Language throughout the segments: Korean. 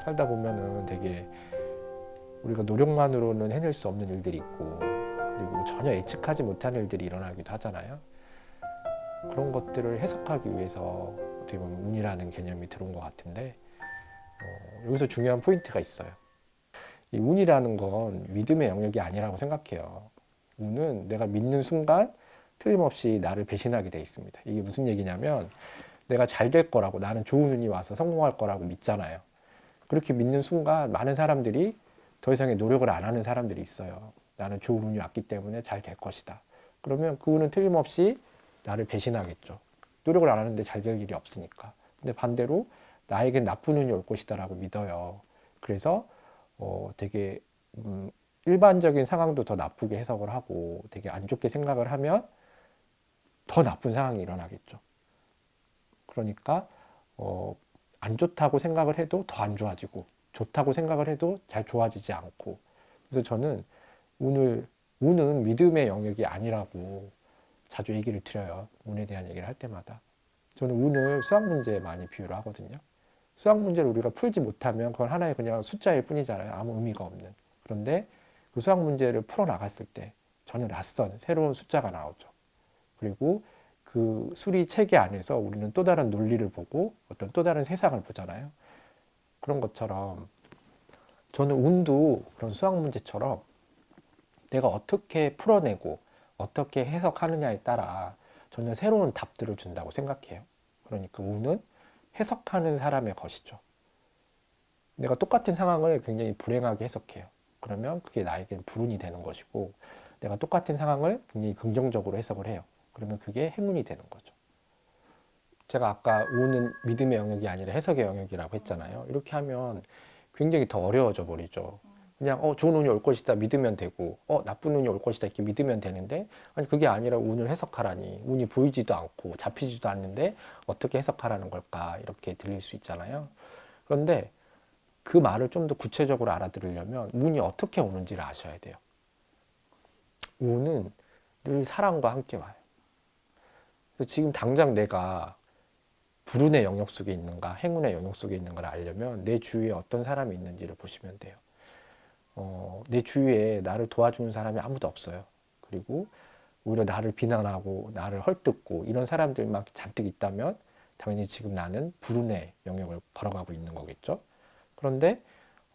살다 보면은 되게 우리가 노력만으로는 해낼 수 없는 일들이 있고 그리고 전혀 예측하지 못한 일들이 일어나기도 하잖아요. 그런 것들을 해석하기 위해서 어떻게 보면 운이라는 개념이 들어온 것 같은데 어, 여기서 중요한 포인트가 있어요. 이 운이라는 건 믿음의 영역이 아니라고 생각해요. 운은 내가 믿는 순간 틀림없이 나를 배신하게 돼 있습니다. 이게 무슨 얘기냐면 내가 잘 될 거라고 나는 좋은 운이 와서 성공할 거라고 믿잖아요. 그렇게 믿는 순간 많은 사람들이 더 이상의 노력을 안 하는 사람들이 있어요. 나는 좋은 운이 왔기 때문에 잘 될 것이다. 그러면 그 운은 틀림없이 나를 배신하겠죠. 노력을 안 하는데 잘 될 일이 없으니까. 근데 반대로 나에겐 나쁜 운이 올 것이다라고 믿어요. 그래서 어, 되게 음, 일반적인 상황도 더 나쁘게 해석을 하고 되게 안 좋게 생각을 하면 더 나쁜 상황이 일어나겠죠. 그러니까 어, 안 좋다고 생각을 해도 더 안 좋아지고 좋다고 생각을 해도 잘 좋아지지 않고 그래서 저는 운을 운은 믿음의 영역이 아니라고 자주 얘기를 드려요. 운에 대한 얘기를 할 때마다 저는 운을 수학 문제에 많이 비유를 하거든요. 수학 문제를 우리가 풀지 못하면 그건 하나의 그냥 숫자일 뿐이잖아요. 아무 의미가 없는. 그런데 그 수학 문제를 풀어 나갔을 때 전혀 낯선 새로운 숫자가 나오죠. 그리고 그 수리 체계 안에서 우리는 또 다른 논리를 보고 어떤 또 다른 세상을 보잖아요. 그런 것처럼 저는 운도 그런 수학 문제처럼 내가 어떻게 풀어내고 어떻게 해석하느냐에 따라 전혀 새로운 답들을 준다고 생각해요. 그러니까 운은 해석하는 사람의 것이죠. 내가 똑같은 상황을 굉장히 불행하게 해석해요. 그러면 그게 나에겐 불운이 되는 것이고 내가 똑같은 상황을 굉장히 긍정적으로 해석을 해요. 그러면 그게 행운이 되는 거죠. 제가 아까 운은 믿음의 영역이 아니라 해석의 영역이라고 했잖아요. 이렇게 하면 굉장히 더 어려워져 버리죠. 그냥 어 좋은 운이 올 것이다 믿으면 되고 어 나쁜 운이 올 것이다 이렇게 믿으면 되는데 아니 그게 아니라 운을 해석하라니 운이 보이지도 않고 잡히지도 않는데 어떻게 해석하라는 걸까 이렇게 들릴 수 있잖아요. 그런데 그 말을 좀 더 구체적으로 알아들으려면 운이 어떻게 오는지를 아셔야 돼요. 운은 늘 사랑과 함께 와요. 그래서 지금 당장 내가 불운의 영역 속에 있는가 행운의 영역 속에 있는가를 알려면 내 주위에 어떤 사람이 있는지를 보시면 돼요. 어, 내 주위에 나를 도와주는 사람이 아무도 없어요. 그리고 오히려 나를 비난하고 나를 헐뜯고 이런 사람들만 잔뜩 있다면 당연히 지금 나는 불운의 영역을 걸어가고 있는 거겠죠. 그런데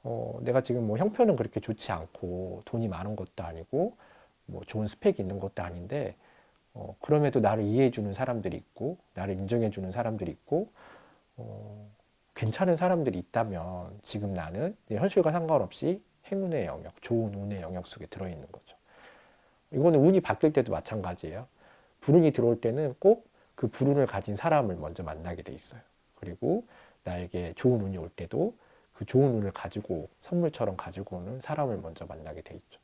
어, 내가 지금 뭐 형편은 그렇게 좋지 않고 돈이 많은 것도 아니고 뭐 좋은 스펙이 있는 것도 아닌데 어, 그럼에도 나를 이해해 주는 사람들이 있고 나를 인정해 주는 사람들이 있고 어, 괜찮은 사람들이 있다면 지금 나는 내 현실과 상관없이 행운의 영역, 좋은 운의 영역 속에 들어있는 거죠. 이거는 운이 바뀔 때도 마찬가지예요. 불운이 들어올 때는 꼭 그 불운을 가진 사람을 먼저 만나게 돼 있어요. 그리고 나에게 좋은 운이 올 때도 그 좋은 운을 가지고 선물처럼 가지고 오는 사람을 먼저 만나게 돼 있죠.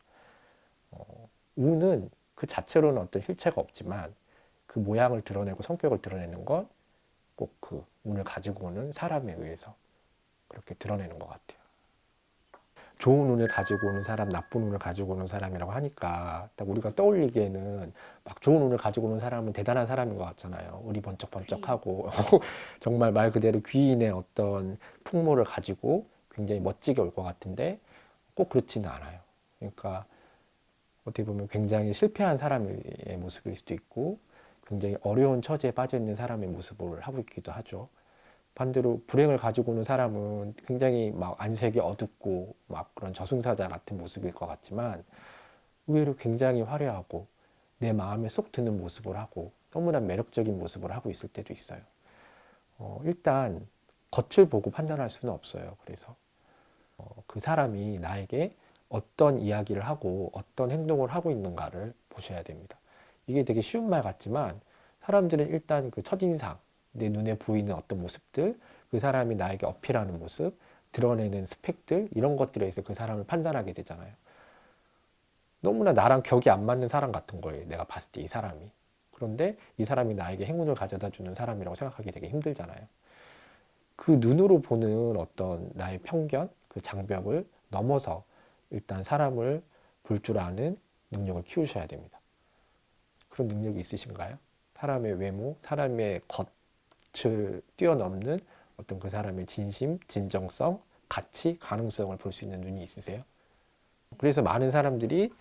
어, 운은 그 자체로는 어떤 실체가 없지만 그 모양을 드러내고 성격을 드러내는 건 꼭 그 운을 가지고 오는 사람에 의해서 그렇게 드러내는 것 같아요. 좋은 운을 가지고 오는 사람, 나쁜 운을 가지고 오는 사람이라고 하니까 딱 우리가 떠올리기에는 막 좋은 운을 가지고 오는 사람은 대단한 사람인 것 같잖아요. 우리 번쩍번쩍하고 정말 말 그대로 귀인의 어떤 풍모를 가지고 굉장히 멋지게 올 것 같은데 꼭 그렇지는 않아요. 그러니까 어떻게 보면 굉장히 실패한 사람의 모습일 수도 있고 굉장히 어려운 처지에 빠져 있는 사람의 모습을 하고 있기도 하죠. 반대로 불행을 가지고 오는 사람은 굉장히 막 안색이 어둡고 막 그런 저승사자 같은 모습일 것 같지만 의외로 굉장히 화려하고 내 마음에 쏙 드는 모습을 하고 너무나 매력적인 모습을 하고 있을 때도 있어요. 어, 일단 겉을 보고 판단할 수는 없어요. 그래서 어, 그 사람이 나에게 어떤 이야기를 하고 어떤 행동을 하고 있는가를 보셔야 됩니다. 이게 되게 쉬운 말 같지만 사람들은 일단 그 첫인상 내 눈에 보이는 어떤 모습들, 그 사람이 나에게 어필하는 모습, 드러내는 스펙들, 이런 것들에 의해서 그 사람을 판단하게 되잖아요. 너무나 나랑 격이 안 맞는 사람 같은 거예요. 내가 봤을 때 이 사람이. 그런데 이 사람이 나에게 행운을 가져다 주는 사람이라고 생각하기 되게 힘들잖아요. 그 눈으로 보는 어떤 나의 편견, 그 장벽을 넘어서 일단 사람을 볼 줄 아는 능력을 키우셔야 됩니다. 그런 능력이 있으신가요? 사람의 외모, 사람의 겉, 을 뛰어넘는 어떤 그 사람의 진심, 진정성, 같이 가능성을 볼 수 있는 눈이 있으세요? 그래서 많은 사람들이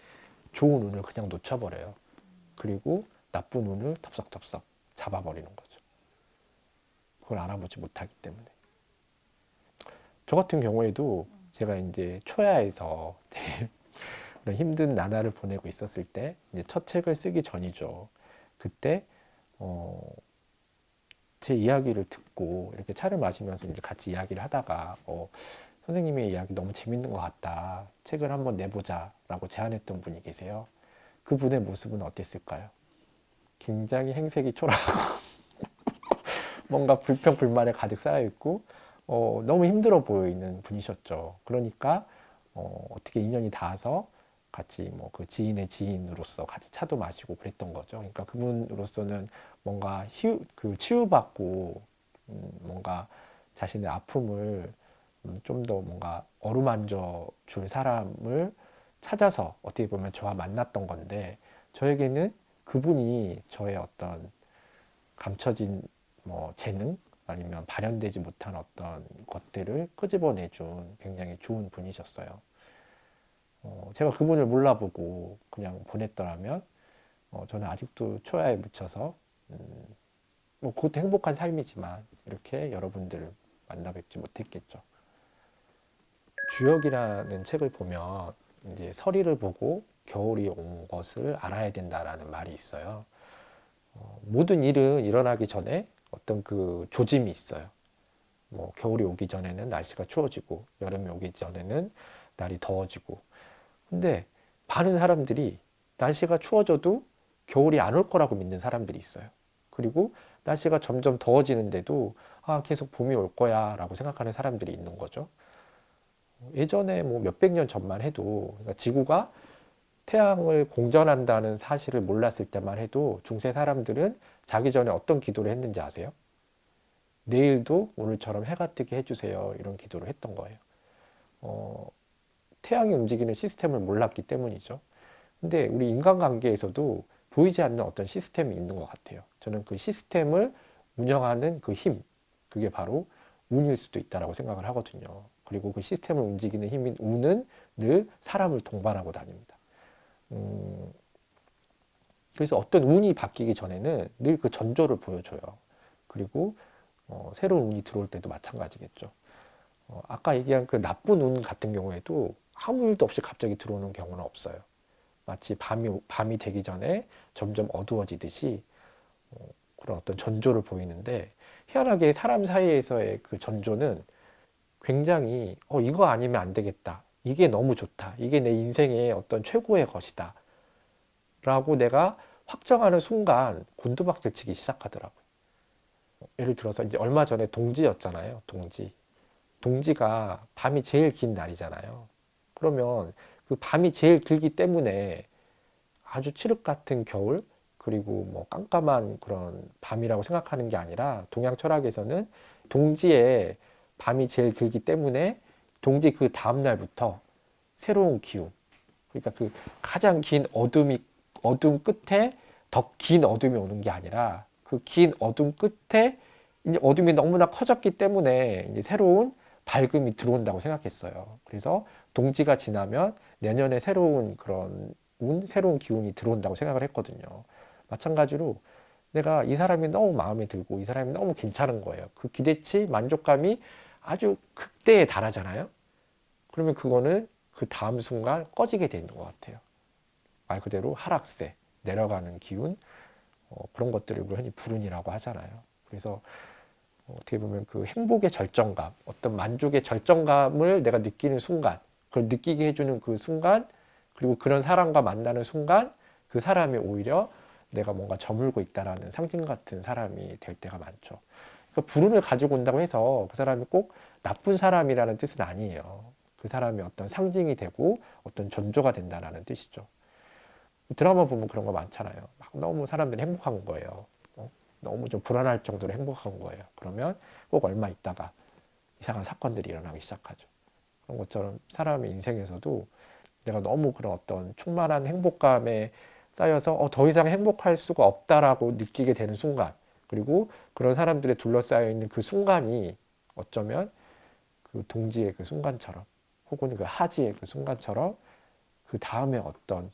좋은 운을 그냥 놓쳐버려요. 그리고 나쁜 운을 덥석덥석 잡아버리는 거죠. 그걸 알아보지 못하기 때문에. 저 같은 경우에도 제가 이제 초야에서 되게 그런 힘든 나날을 보내고 있었을 때 이제 첫 책을 쓰기 전이죠. 그때 어, 제 이야기를 듣고 이렇게 차를 마시면서 이제 같이 이야기를 하다가 어, 선생님의 이야기 너무 재밌는 것 같다. 책을 한번 내보자라고 제안했던 분이 계세요. 그 분의 모습은 어땠을까요? 굉장히 행색이 초라하고 뭔가 불평 불만에 가득 쌓여 있고 어, 너무 힘들어 보이는 분이셨죠. 그러니까 어, 어떻게 인연이 닿아서 같이 뭐 그 지인의 지인으로서 같이 차도 마시고 그랬던 거죠. 그러니까 그분으로서는 뭔가 희우, 그 치유받고 음, 뭔가 자신의 아픔을 음, 좀더 뭔가 어루만져 줄 사람을 찾아서 어떻게 보면 저와 만났던 건데 저에게는 그분이 저의 어떤 감춰진 뭐 재능 아니면 발현되지 못한 어떤 것들을 끄집어내준 굉장히 좋은 분이셨어요. 어, 제가 그분을 몰라보고 그냥 보냈더라면 어, 저는 아직도 초야에 묻혀서 음, 뭐 그것도 행복한 삶이지만 이렇게 여러분들을 만나 뵙지 못했겠죠. 주역이라는 책을 보면 이제 서리를 보고 겨울이 온 것을 알아야 된다라는 말이 있어요. 어, 모든 일은 일어나기 전에 어떤 그 조짐이 있어요. 뭐 겨울이 오기 전에는 날씨가 추워지고 여름이 오기 전에는 날이 더워지고 근데 많은 사람들이 날씨가 추워져도 겨울이 안 올 거라고 믿는 사람들이 있어요. 그리고 날씨가 점점 더워지는데도 아, 계속 봄이 올 거야 라고 생각하는 사람들이 있는 거죠. 예전에 뭐 몇백 년 전만 해도 그러니까 지구가 태양을 공전한다는 사실을 몰랐을 때만 해도 중세 사람들은 자기 전에 어떤 기도를 했는지 아세요? 내일도 오늘처럼 해가 뜨게 해주세요. 이런 기도를 했던 거예요. 어, 태양이 움직이는 시스템을 몰랐기 때문이죠. 근데 우리 인간관계에서도 보이지 않는 어떤 시스템이 있는 것 같아요. 저는 그 시스템을 운영하는 그 힘, 그게 바로 운일 수도 있다라고 생각을 하거든요. 그리고 그 시스템을 움직이는 힘인 운은 늘 사람을 동반하고 다닙니다. 음, 그래서 어떤 운이 바뀌기 전에는 늘 그 전조를 보여줘요. 그리고 어, 새로운 운이 들어올 때도 마찬가지겠죠. 어, 아까 얘기한 그 나쁜 운 같은 경우에도 아무 일도 없이 갑자기 들어오는 경우는 없어요. 마치 밤이, 밤이 되기 전에 점점 어두워지듯이 어, 그런 어떤 전조를 보이는데 희한하게 사람 사이에서의 그 전조는 굉장히 어, 이거 아니면 안 되겠다. 이게 너무 좋다. 이게 내 인생의 어떤 최고의 것이다. 라고 내가 확정하는 순간 곤두박질 치기 시작하더라고요. 예를 들어서 이제 얼마 전에 동지였잖아요. 동지. 동지가 밤이 제일 긴 날이잖아요. 그러면 그 밤이 제일 길기 때문에 아주 칠흑 같은 겨울 그리고 뭐 깜깜한 그런 밤이라고 생각하는 게 아니라 동양 철학에서는 동지의 밤이 제일 길기 때문에 동지 그 다음 날부터 새로운 기운 그러니까 그 가장 긴 어둠이 어둠 끝에 더 긴 어둠이 오는 게 아니라 그 긴 어둠 끝에 이제 어둠이 너무나 커졌기 때문에 이제 새로운 밝음이 들어온다고 생각했어요. 그래서 동지가 지나면 내년에 새로운 그런 운, 새로운 기운이 들어온다고 생각을 했거든요. 마찬가지로 내가 이 사람이 너무 마음에 들고 이 사람이 너무 괜찮은 거예요. 그 기대치, 만족감이 아주 극대에 달하잖아요. 그러면 그거는 그 다음 순간 꺼지게 되는 것 같아요. 말 그대로 하락세, 내려가는 기운, 어, 그런 것들을 우리 흔히 불운이라고 하잖아요. 그래서 어떻게 보면 그 행복의 절정감, 어떤 만족의 절정감을 내가 느끼는 순간, 그걸 느끼게 해주는 그 순간, 그리고 그런 사람과 만나는 순간, 그 사람이 오히려 내가 뭔가 저물고 있다라는 상징 같은 사람이 될 때가 많죠. 그 불운을 가지고 온다고 해서 그 사람이 꼭 나쁜 사람이라는 뜻은 아니에요. 그 사람이 어떤 상징이 되고 어떤 전조가 된다라는 뜻이죠. 드라마 보면 그런 거 많잖아요. 막 너무 사람들이 행복한 거예요. 어? 너무 좀 불안할 정도로 행복한 거예요. 그러면 꼭 얼마 있다가 이상한 사건들이 일어나기 시작하죠. 그런 것처럼 사람의 인생에서도 내가 너무 그런 어떤 충만한 행복감에 쌓여서 어, 더 이상 행복할 수가 없다라고 느끼게 되는 순간, 그리고 그런 사람들에 둘러싸여 있는 그 순간이 어쩌면 그 동지의 그 순간처럼 혹은 그 하지의 그 순간처럼 그 다음에 어떤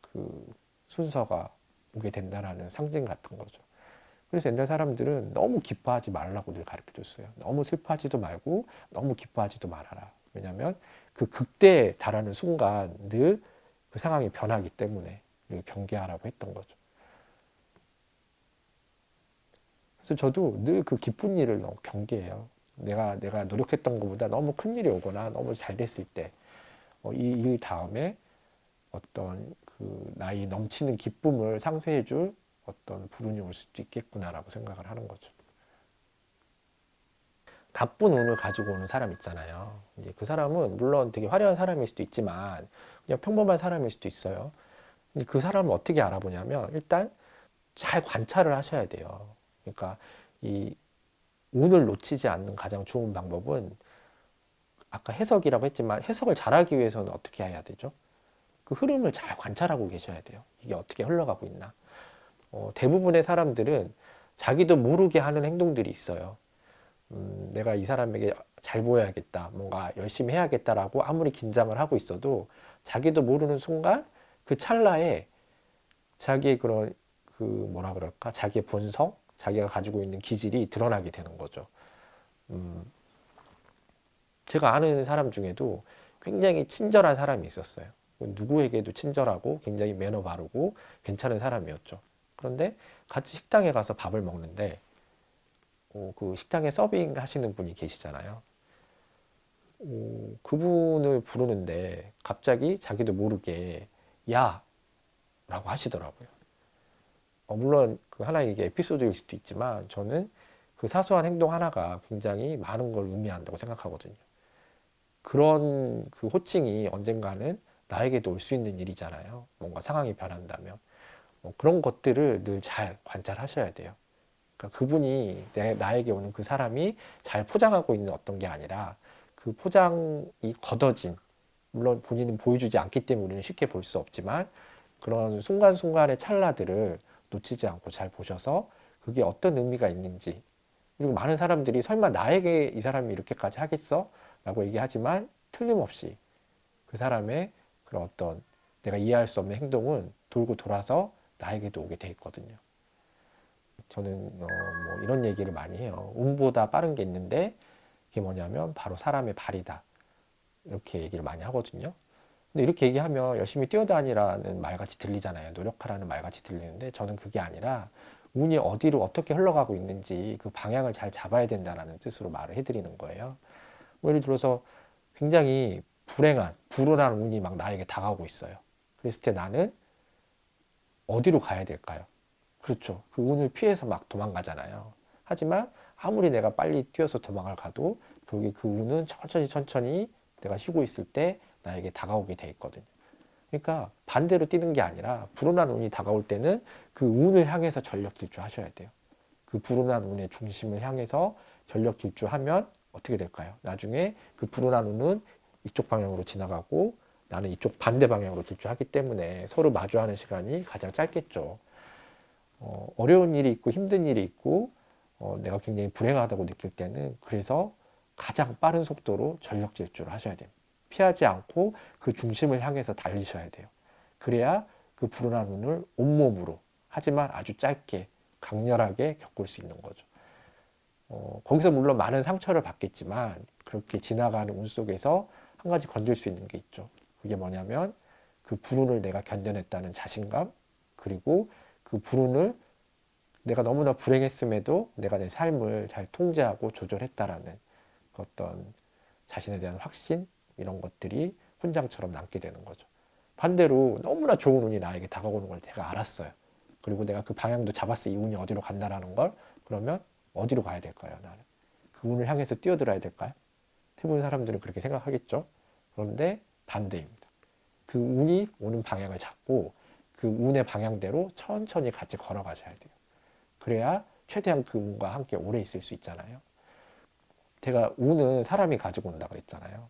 그 순서가 오게 된다라는 상징 같은 거죠. 그래서 옛날 사람들은 너무 기뻐하지 말라고 늘 가르쳐 줬어요. 너무 슬퍼하지도 말고 너무 기뻐하지도 말아라. 왜냐하면 그 극대에 달하는 순간 늘 그 상황이 변하기 때문에 늘 경계하라고 했던 거죠. 그래서 저도 늘 그 기쁜 일을 너무 경계해요. 내가 내가 노력했던 것보다 너무 큰 일이 오거나 너무 잘 됐을 때, 어, 다음에 어떤 그 나이 넘치는 기쁨을 상쇄해줄 어떤 불운이 올 수도 있겠구나라고 생각을 하는 거죠. 나쁜 운을 가지고 오는 사람 있잖아요. 이제 그 사람은 물론 되게 화려한 사람일 수도 있지만 그냥 평범한 사람일 수도 있어요. 근데 그 사람을 어떻게 알아보냐면 일단 잘 관찰을 하셔야 돼요. 그러니까 이 운을 놓치지 않는 가장 좋은 방법은 아까 해석이라고 했지만 해석을 잘하기 위해서는 어떻게 해야 되죠? 그 흐름을 잘 관찰하고 계셔야 돼요. 이게 어떻게 흘러가고 있나. 어, 대부분의 사람들은 자기도 모르게 하는 행동들이 있어요. 음, 내가 이 사람에게 잘 보여야겠다, 뭔가 열심히 해야겠다라고 아무리 긴장을 하고 있어도 자기도 모르는 순간 그 찰나에 자기의 그런 그 뭐라 그럴까, 자기의 본성, 자기가 가지고 있는 기질이 드러나게 되는 거죠. 음, 제가 아는 사람 중에도 굉장히 친절한 사람이 있었어요. 누구에게도 친절하고 굉장히 매너 바르고 괜찮은 사람이었죠. 그런데 같이 식당에 가서 밥을 먹는데 어, 그 식당에 서빙 하시는 분이 계시잖아요. 어, 그분을 부르는데 갑자기 자기도 모르게 야 라고 하시더라고요. 어, 물론 그 하나의 이게 에피소드일 수도 있지만 저는 그 사소한 행동 하나가 굉장히 많은 걸 의미한다고 생각하거든요. 그런 그 호칭이 언젠가는 나에게도 올 수 있는 일이잖아요. 뭔가 상황이 변한다면. 뭐 그런 것들을 늘 잘 관찰하셔야 돼요. 그러니까 그분이 내, 나에게 오는 그 사람이 잘 포장하고 있는 어떤 게 아니라 그 포장이 걷어진, 물론 본인은 보여주지 않기 때문에 우리는 쉽게 볼 수 없지만 그런 순간순간의 찰나들을 놓치지 않고 잘 보셔서 그게 어떤 의미가 있는지 그리고 많은 사람들이 설마 나에게 이 사람이 이렇게까지 하겠어? 라고 얘기하지만 틀림없이 그 사람의 그런 어떤 내가 이해할 수 없는 행동은 돌고 돌아서 나에게도 오게 돼 있거든요. 저는 어, 뭐 이런 얘기를 많이 해요. 운보다 빠른 게 있는데 그게 뭐냐면 바로 사람의 발이다. 이렇게 얘기를 많이 하거든요. 근데 이렇게 얘기하면 열심히 뛰어다니라는 말같이 들리잖아요. 노력하라는 말같이 들리는데 저는 그게 아니라 운이 어디로 어떻게 흘러가고 있는지 그 방향을 잘 잡아야 된다는 뜻으로 말을 해드리는 거예요. 뭐 예를 들어서 굉장히 불행한, 불운한 운이 막 나에게 다가오고 있어요. 그랬을 때 나는 어디로 가야 될까요? 그렇죠. 그 운을 피해서 막 도망가잖아요. 하지만 아무리 내가 빨리 뛰어서 도망을 가도 그게 그 운은 천천히 천천히 내가 쉬고 있을 때 나에게 다가오게 돼 있거든요. 그러니까 반대로 뛰는 게 아니라 불운한 운이 다가올 때는 그 운을 향해서 전력 질주하셔야 돼요. 그 불운한 운의 중심을 향해서 전력 질주하면 어떻게 될까요? 나중에 그 불운한 운은 이쪽 방향으로 지나가고 나는 이쪽 반대 방향으로 질주하기 때문에 서로 마주하는 시간이 가장 짧겠죠. 어, 어려운 일이 있고 힘든 일이 있고 어, 내가 굉장히 불행하다고 느낄 때는 그래서 가장 빠른 속도로 전력 질주를 하셔야 됩니다. 피하지 않고 그 중심을 향해서 달리셔야 돼요. 그래야 그 불운한 운을 온몸으로 하지만 아주 짧게 강렬하게 겪을 수 있는 거죠. 어, 거기서 물론 많은 상처를 받겠지만 그렇게 지나가는 운 속에서 한 가지 건질 수 있는 게 있죠. 그게 뭐냐면 그 불운을 내가 견뎌냈다는 자신감 그리고 그 불운을 내가 너무나 불행했음에도 내가 내 삶을 잘 통제하고 조절했다라는 그 어떤 자신에 대한 확신 이런 것들이 훈장처럼 남게 되는 거죠. 반대로 너무나 좋은 운이 나에게 다가오는 걸 제가 알았어요. 그리고 내가 그 방향도 잡았어. 이 운이 어디로 간다라는 걸. 그러면 어디로 가야 될까요, 나는? 그 운을 향해서 뛰어들어야 될까요? 대부분 사람들은 그렇게 생각하겠죠. 그런데 반대입니다. 그 운이 오는 방향을 잡고 그 운의 방향대로 천천히 같이 걸어가셔야 돼요. 그래야 최대한 그 운과 함께 오래 있을 수 있잖아요. 제가 운은 사람이 가지고 온다 그랬잖아요.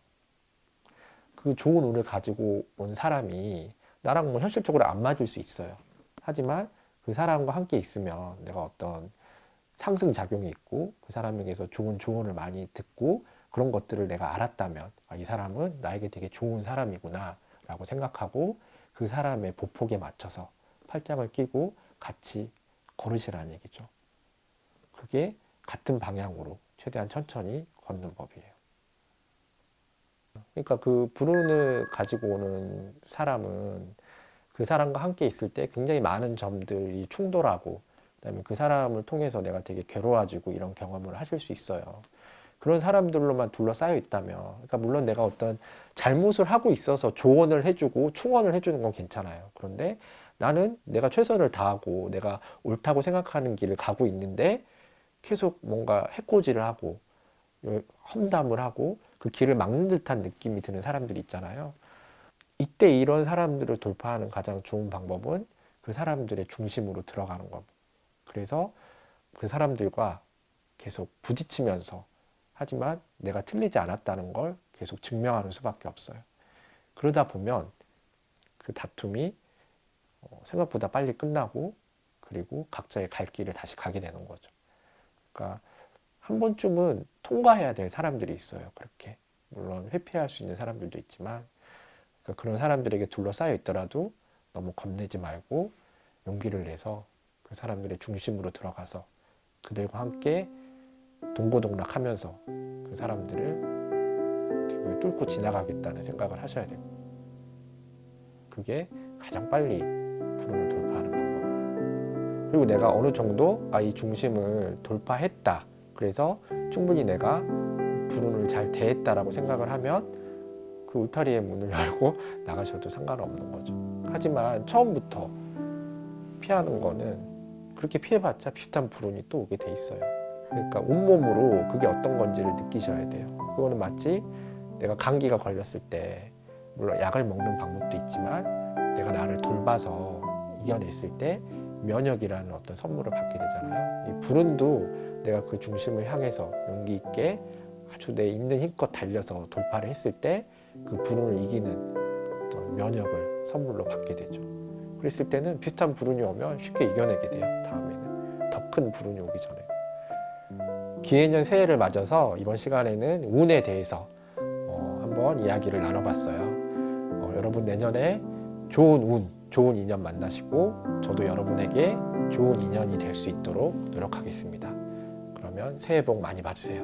그 좋은 운을 가지고 온 사람이 나랑 뭐 현실적으로 안 맞을 수 있어요. 하지만 그 사람과 함께 있으면 내가 어떤 상승 작용이 있고 그 사람에게서 좋은 조언을 많이 듣고 그런 것들을 내가 알았다면 아, 이 사람은 나에게 되게 좋은 사람이구나 라고 생각하고 그 사람의 보폭에 맞춰서 팔짱을 끼고 같이 걸으시라는 얘기죠. 그게 같은 방향으로 최대한 천천히 걷는 법이에요. 그러니까 그 불운을 가지고 오는 사람은 그 사람과 함께 있을 때 굉장히 많은 점들이 충돌하고 그다음에 그 사람을 통해서 내가 되게 괴로워지고 이런 경험을 하실 수 있어요. 그런 사람들로만 둘러싸여 있다면, 그러니까 물론 내가 어떤 잘못을 하고 있어서 조언을 해주고 충원을 해주는 건 괜찮아요. 그런데 나는 내가 최선을 다하고 내가 옳다고 생각하는 길을 가고 있는데 계속 뭔가 해코지를 하고 험담을 하고 그 길을 막는 듯한 느낌이 드는 사람들이 있잖아요. 이때 이런 사람들을 돌파하는 가장 좋은 방법은 그 사람들의 중심으로 들어가는 겁니다. 그래서 그 사람들과 계속 부딪히면서 하지만 내가 틀리지 않았다는 걸 계속 증명하는 수밖에 없어요. 그러다 보면 그 다툼이 어, 생각보다 빨리 끝나고 그리고 각자의 갈 길을 다시 가게 되는 거죠. 그러니까 한 번쯤은 통과해야 될 사람들이 있어요. 그렇게 물론 회피할 수 있는 사람들도 있지만 그러니까 그런 사람들에게 둘러싸여 있더라도 너무 겁내지 말고 용기를 내서 그 사람들의 중심으로 들어가서 그들과 함께 동고동락하면서 그 사람들을 뚫고 지나가겠다는 생각을 하셔야 되고 그게 가장 빨리 불운을 돌파하는 방법이에요. 그리고 내가 어느 정도 아, 이 중심을 돌파했다. 그래서 충분히 내가 불운을 잘 대했다라고 생각을 하면 그 울타리의 문을 열고 나가셔도 상관없는 거죠. 하지만 처음부터 피하는 거는 그렇게 피해봤자 비슷한 불운이 또 오게 돼 있어요. 그러니까 온몸으로 그게 어떤 건지를 느끼셔야 돼요. 그거는 마치 내가 감기가 걸렸을 때 물론 약을 먹는 방법도 있지만 내가 나를 돌봐서 이겨냈을 때 면역이라는 어떤 선물을 받게 되잖아요. 이 불운도 내가 그 중심을 향해서 용기 있게 아주 내 있는 힘껏 달려서 돌파를 했을 때 그 불운을 이기는 어떤 면역을 선물로 받게 되죠. 그랬을 때는 비슷한 불운이 오면 쉽게 이겨내게 돼요. 다음에는 더 큰 불운이 오기 전에. 기해년 새해를 맞아서 이번 시간에는 운에 대해서 어, 한번 이야기를 나눠봤어요. 어, 여러분 내년에 좋은 운, 좋은 인연 만나시고 저도 여러분에게 좋은 인연이 될 수 있도록 노력하겠습니다. 그러면 새해 복 많이 받으세요.